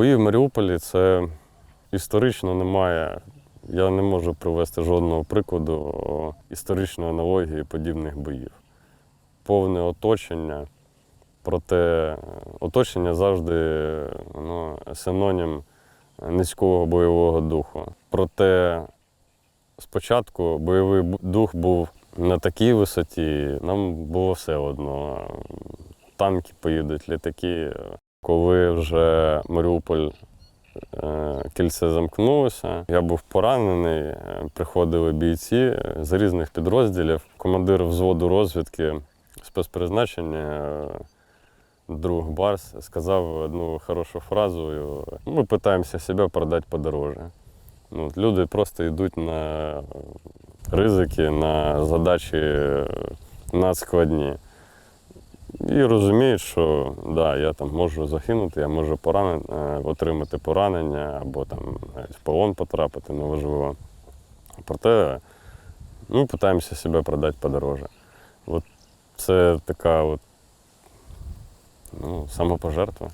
Бої в Маріуполі це історично немає. Я не можу привести жодного прикладу історичної аналогії подібних боїв. Повне оточення, проте оточення завжди ну, синонім низького бойового духу. Проте спочатку бойовий дух був на такій висоті, нам було все одно. Танки поїдуть, літаки. Коли вже Маріуполь е, кільце замкнулося, я був поранений, е, приходили бійці е, з різних підрозділів. Командир взводу розвідки спецпризначення, друг Барс, сказав одну хорошу фразу. Ми намагаємося себе продати подороже. Ну, от люди просто йдуть на ризики, на задачі надскладні. І розуміють, що да, я там можу загинути, я можу поранен, е, отримати поранення або там в полон потрапити, неважливо. Проте ми намагаємося себе продати подороже. От це така от, ну, самопожертва.